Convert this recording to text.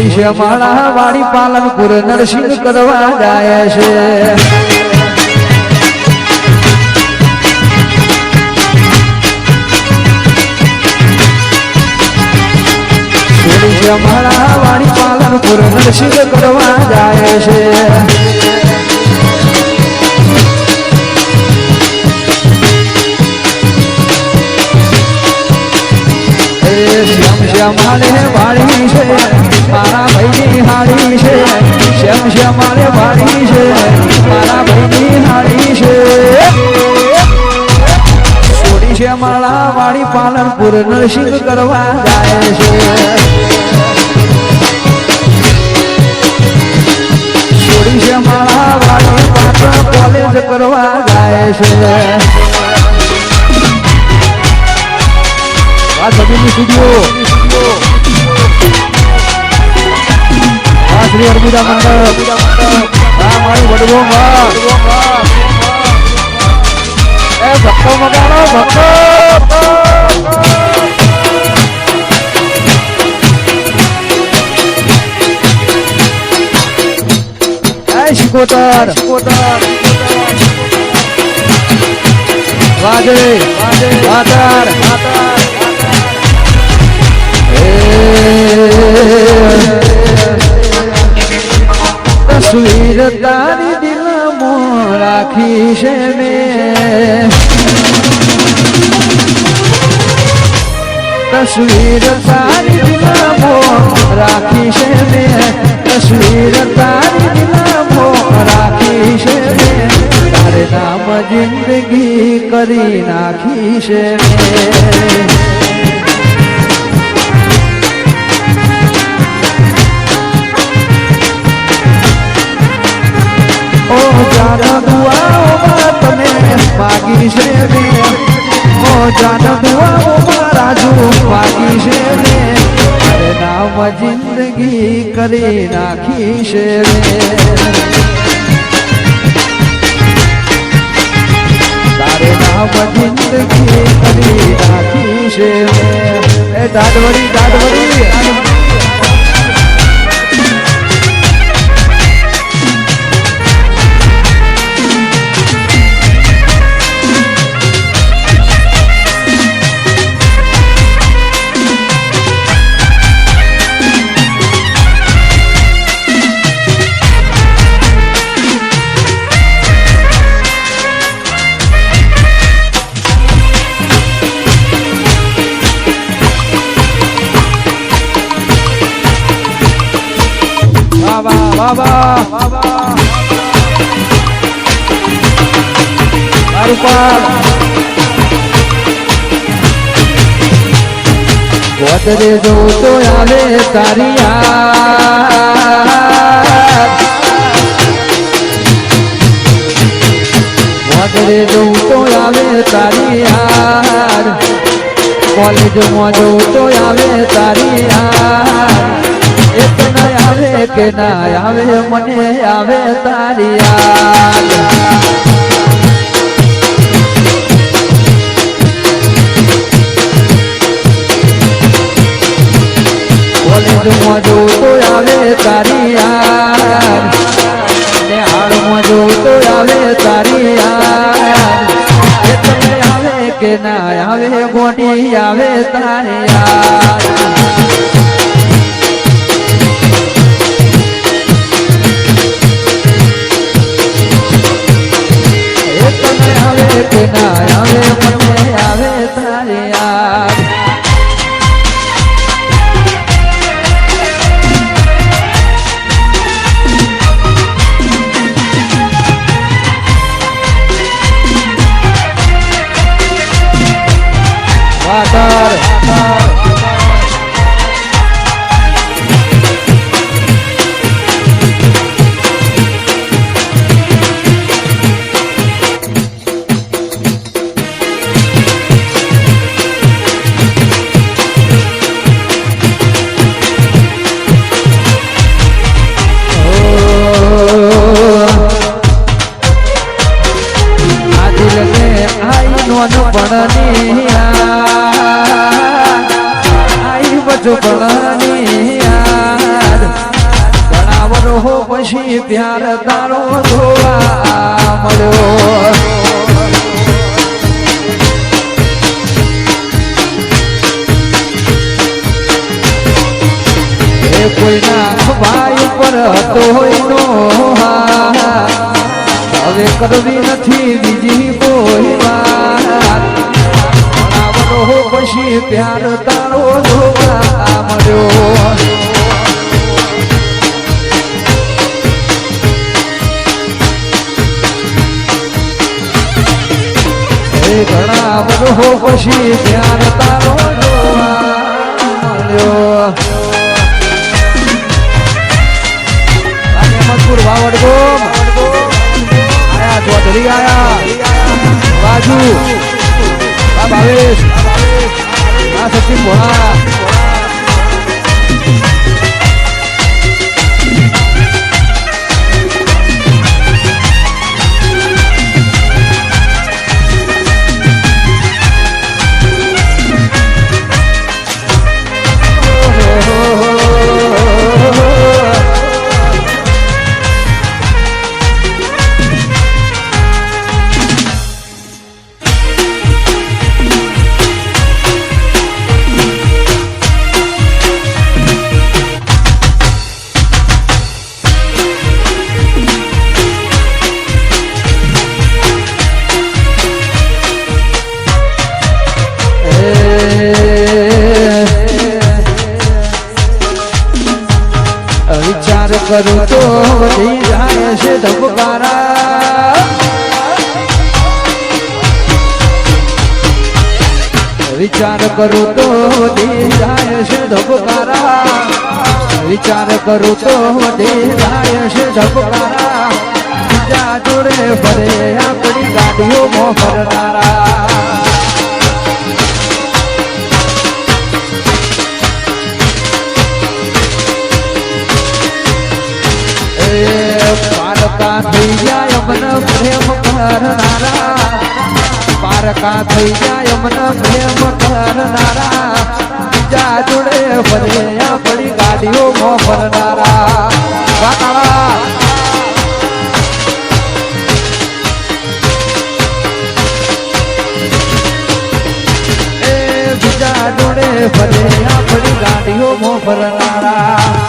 છોડી છે માળા વાળી પાલનપુર નરસિંહ કરવા જાય છે. માળા વાળી પાલનપુર નરસિંહ કરવા જાય છે. શ્યામ શ્યામ પાલનપુર નરસિંહ કરવા જાય છે. માળા વાળી કોલેજ કરવા જાય છે. મંડળ. ભક્તો મગાડો ભક્તો. એ શિકોતર વાજે વાતર. તસવીર તારી દિલમાં રાખી છે મેં તસવીર તારી દિલમાં રાખી છે મેં તસવીર તારી મેં તારે નામ જિંદગી કરી નાખી છે ઓ જાન દુઆઓમાં તમે માગી છે રાજુ માગી છે જિંદગી કરી નાખી છે નામ જિંદગી કરી રાખી છે. દાદવડી દાદવડી પાડ વધરે જો તો આવે તારી વધરે જો તો આવે તારી યાદ કોલેજમાં જો તો આવે તારી યાદ એક આવે કે ના આવે, મને આવે તારી યાદ. કોલેજમાં જો તો આવે તારી યાદ. ને હાડમાં જો તો આવે તારી યાદ. એક આવે કે ના આવે ગોટી આવે તારી યાદ. તને ના આવે મને મન પણ આઈ બધું પણ હો પછી પ્યાર તારો ધોવા મળ્યો. કોઈના ભાઈ પર હતો હોય નો હવે કરવી નથી બીજી કોઈ વાત પ્યાર તારો જોવા મળ્યો. ઘણા બધો પછી ધ્યાન તારો જોવા મળ્યો. મજબૂર વાવડ ગો આયા ચૌધરી આયા. કરું તો વધી જાય છે ધબકારા. વિચાર કરું તો વધી જાય છે ધબકારા. વિચાર કરું તો વધી જાય છે ધબકારા. જોડે ફરે આપણી ગાડીઓ ફરનારા. થઈ જાય મન પ્રેમ કરનારા પારકા થઈ જાય મન પ્રેમ કરનારા બીજા જોડે ફરે આપણી ગાડીઓ ફરનારા બીજા જોડે ફરે આપણી ગાડીઓ મો ફરનારા બોલાવો